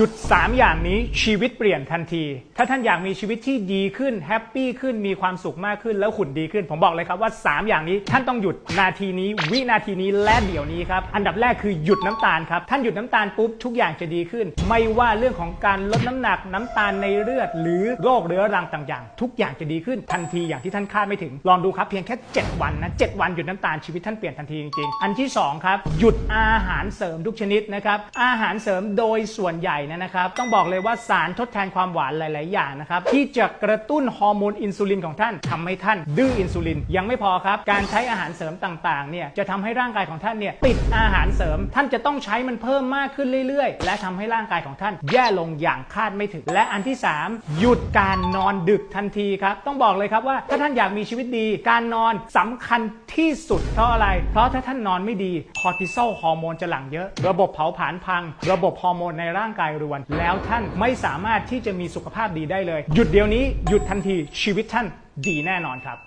ยุด 3 อย่างนี้ชีวิตเปลี่ยนทันที ถ้าท่านอยากมีชีวิตที่ดีขึ้นแฮปปี้ขึ้นมีความสุขมากขึ้นแล้วหุ่นดีขึ้น ผมบอกเลยครับว่า 3 อย่างนี้ท่านต้องหยุดนาทีนี้ วินาทีนี้และเดี๋ยวนี้ครับอันดับแรกคือหยุดน้ำตาลครับท่านหยุดน้ำตาลปุ๊บทุกอย่างจะดีขึ้น ไม่ว่าเรื่องของการลดน้ำหนักน้ำตาลในเลือด หรือโรคเรื้อรังต่างๆ ทุกอย่างจะดีขึ้นทันทีอย่างที่ท่านคาดไม่ถึงลองดูครับเพียงแค่ 7 วันนะ7วันหยุดน้ำตาลชีวิตท่านเปลี่ยนทันทีจริงๆอันที่สองครับหยุดอาหารเสริมทุกชนิดนะครับอาหารเสริมโดยส่วนใหญ่เนยนะครับต้องบอกเลยว่าสารทดแทนความหวานหลาย ๆ อย่างนะครับที่จะกระตุ้นฮอร์โมนอินซูลินของท่านทำให้ท่าน ดื้ออินซูลินยังไม่พอครับ การใช้อาหารเสริมต่าง ๆ เนี่ยจะทำให้ร่างกายของท่านเนี่ยติดอาหารเสริม ท่านจะต้องใช้มันเพิ่มมากขึ้นเรื่อย ๆ และทำให้ร่างกายของท่าน แย่ลงอย่างคาดไม่ถึง และอันที่ 3 หยุดการนอนดึกทันทีครับต้องบอกเลยครับว่าถ้าท่านอยากมีชีวิตดี การนอนสำคัญที่สุดเพราะอะไร เพราะถ้าท่านนอนไม่ดีคอร์ติซอลฮอร์โมนจะหลั่งเยอะ ระบบเผาผลาญพัง ระบบฮอร์โมนในร่างกายายรวน แล้วท่านไม่สามารถที่จะมีสุขภาพดีได้เลย หยุดเดี๋ยวนี้หยุดทันทีชีวิตท่านดีแน่นอนครับ